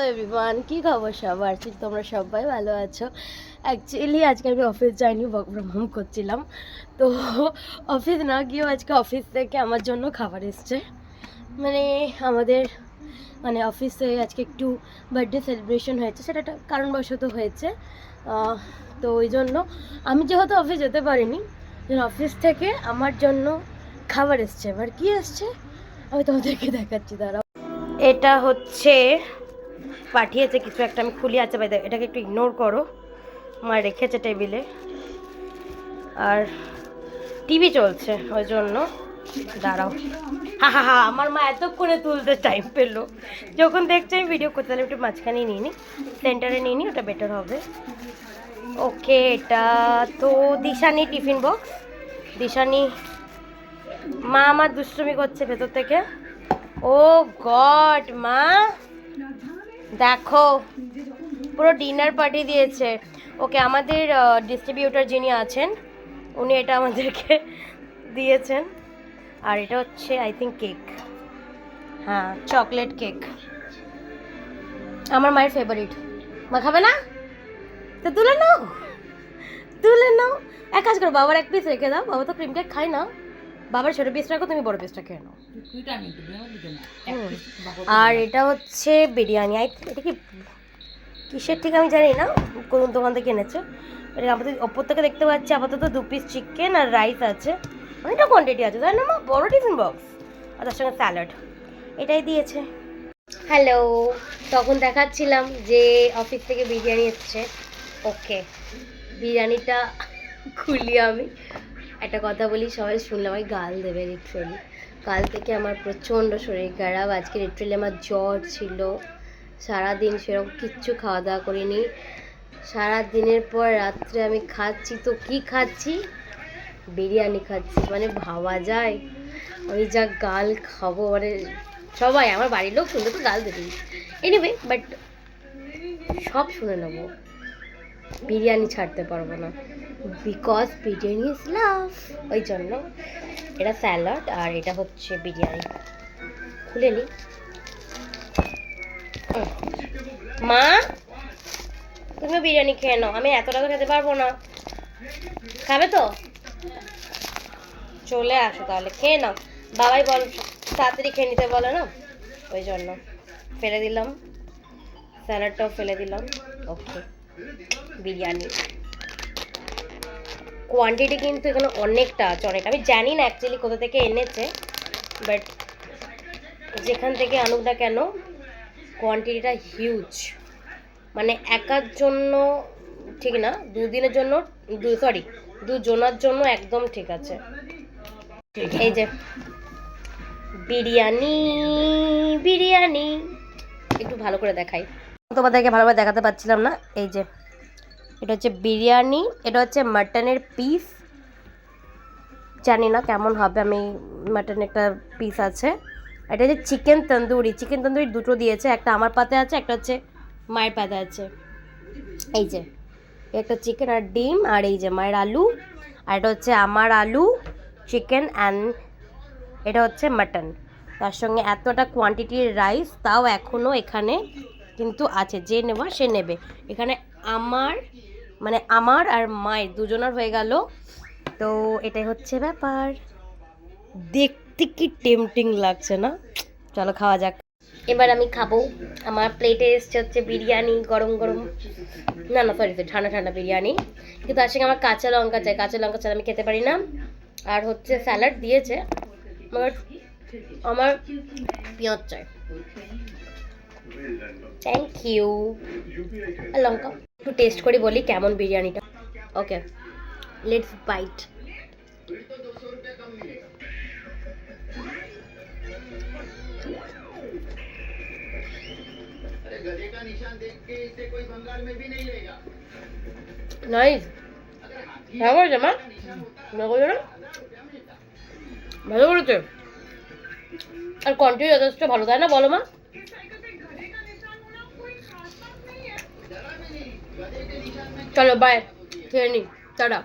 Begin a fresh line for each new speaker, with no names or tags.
Hello everyone, কী খবর সবার? ঠিক তোমরা সবাই ভালো আছো। অ্যাকচুয়ালি আজকে আমি অফিস যাইনি ওয়ার্ক ফ্রম হোম করছিলাম। তো অফিস না গিয়েও আজকে অফিস থেকে আমার জন্য খাবার এসছে। মানে আমাদের মানে অফিসে আজকে একটু বার্থডে সেলিব্রেশন হয়েছে, সেটা একটা কারণবশত হয়েছে। তো ওই জন্য আমি যেহেতু অফিস যেতে পারিনি অফিস থেকে আমার জন্য খাবার এসছে। এবার কি এসছে? আমি তোমাদেরকে দেখাচ্ছি, দাঁড়াও। এটা হচ্ছে পাঠিয়েছে, কিছু একটা আমি খুলি। আছে বাইদে এটাকে একটু ইগনোর করো, মা রেখেছে টেবিলে আর টিভি চলছে, ওই জন্য। দাঁড়াও। হা হা হা, আমার মা এতক্ষণে তুলতে টাইম পেল। যখন দেখছে, আমি ভিডিও করতে তাহলে একটু মাঝখানেই নিয়ে নিই সেন্টারে নিয়ে নিই ওটা বেটার হবে। ওকে, এটা তো দিশানি টিফিন বক্স দিশানি, মা আমার দুষ্টুমি করছে ভেতর থেকে। ও গড, মা! দেখো, পুরো ডিনার পার্টি দিয়েছে। ওকে, আমাদের ডিস্ট্রিবিউটর যিনি আছেন, উনি এটা আমাদেরকে দিয়েছেন। আর এটা হচ্ছে আই থিঙ্ক কেক হ্যাঁ চকলেট কেক আমার মায়ের ফেভারিট মা খাবে না? তো তুলে নাও। তুলে নাও। এক কাজ করো, বাবার এক পিস রেখে দাও। বাবা তো ক্রিম কেক খায় না। বাবার ছোটো পিস রাখো তুমি বড় পিসটা খেয়ে নাও। আর এটা হচ্ছে বিরিয়ানি। আই এটা কি কিসের ঠিক আমি জানি না কোন দোকান থেকে এনেছে। আপাতত ওপর থেকে দেখতে পাচ্ছি আপাতত দু পিস চিকেন আর রাইস আছে। অনেকটা কোয়ান্টিটি আছে তাই না মা? বড় টিফিন বক্স আর তার সঙ্গে স্যালাড এটাই দিয়েছে। হ্যালো তখন দেখাচ্ছিলাম যে অফিস থেকে বিরিয়ানি এসছে। ওকে বিরিয়ানিটা খুলি আমি। একটা কথা বলি, সবাই শুনলে আমায় গাল দেবে লিটারেলি কাল থেকে আমার প্রচণ্ড শরীর খারাপ, আজকে লিটারেলি আমার জ্বর ছিল। সারাদিন সেরকম কিচ্ছু খাওয়া দাওয়া করিনি। সারা দিনের পর রাত্রে আমি খাচ্ছি, তো কি খাচ্ছি? বিরিয়ানি খাচ্ছি মানে ভাবা যায়। আমি যা গাল খাব মানে সবাই, আমার বাড়ির লোক শুনলে তো গাল দেবেই। এনিওয়ে বাট সব শুনে নেব। বিরিয়ানি ছাড়তে পারব না। বিকজ বিরিয়ানি ইজ লাভ ওই জন্য এটা স্যালাড আর এটা হচ্ছে বিরিয়ানি খুলে নি। মা, তুমি বিরিয়ানি খেয়ে নাও। আমি এত টাকা খেতে পারব না। খাবে তো? চলে আসো তাহলে, খেয়ে নাও। বাবাই বল, তাড়াতাড়ি খেয়ে নিতে বলে না? ওই জন্য। ফেলে দিলাম। স্যালাডটাও ফেলে দিলাম। ওকে বিরিয়ানি কোয়ান্টিটি কিন্তু এখানে অনেকটা আছে অনেক আমি জানি না অ্যাকচুয়ালি কোথা থেকে এনেছে বাট যেখান থেকে আনুক না কেন কোয়ান্টিটিটা হিউজ মানে একার জন্য ঠিক না, দুদিনের জন্য, দু সরি দুজনার জন্য একদম ঠিক আছে। এই যে, বিরিয়ানি বিরিয়ানি। একটু ভালো করে দেখাই। তোমাদেরকে ভালোভাবে দেখাতে পারছিলাম না, এই যে এটা হচ্ছে বিরিয়ানি, এটা হচ্ছে মাটনের পিস। জানি না কেমন হবে, আমি মাটনের একটা পিস আছে। এটা হচ্ছে চিকেন তন্দুরি চিকেন তন্দুরি দুটো দিয়েছে, একটা আমার পাতে আছে, একটা হচ্ছে মায়ের পাতে আছে। এই যে, একটা চিকেন আর ডিম, আর এই যে মায়ের আলু, আর এটা হচ্ছে আমার আলু, চিকেন অ্যান্ড এটা হচ্ছে মাটন। তার সঙ্গে এতটা কোয়ান্টিটির রাইস তাও এখনও এখানে কিন্তু আছে, যে নেওয়া সে নেবে। এখানে আমার মানে আমার আর মায়ের দুজনের হয়ে গেল। তো এটাই হচ্ছে ব্যাপার। দেখতে কি টেমটিং লাগছে না? চলো খাওয়া যাক। এবার আমি খাব। আমার প্লেটে এসছে হচ্ছে বিরিয়ানি, গরম গরম। না না সরি ঠান্ডা ঠান্ডা বিরিয়ানি। কিন্তু সঙ্গে আমার কাঁচা লঙ্কা চাই, কাঁচা লঙ্কা ছাড়া আমি খেতে পারি না। আর হচ্ছে স্যালাড দিয়েছে। আমার আমার পেঁয়াজ চাই। থ্যাংক ইউ লঙ্কা। একটু টেস্ট করে, বলি কেমন বিরিয়ানিটা। ওকে লেটস বাইট ভালো ভালো করেছে। আর কোয়ান্টিটি যথেষ্ট ভালো, তাই না বলো মা? চলো বাই খেয়ে নি টাটা।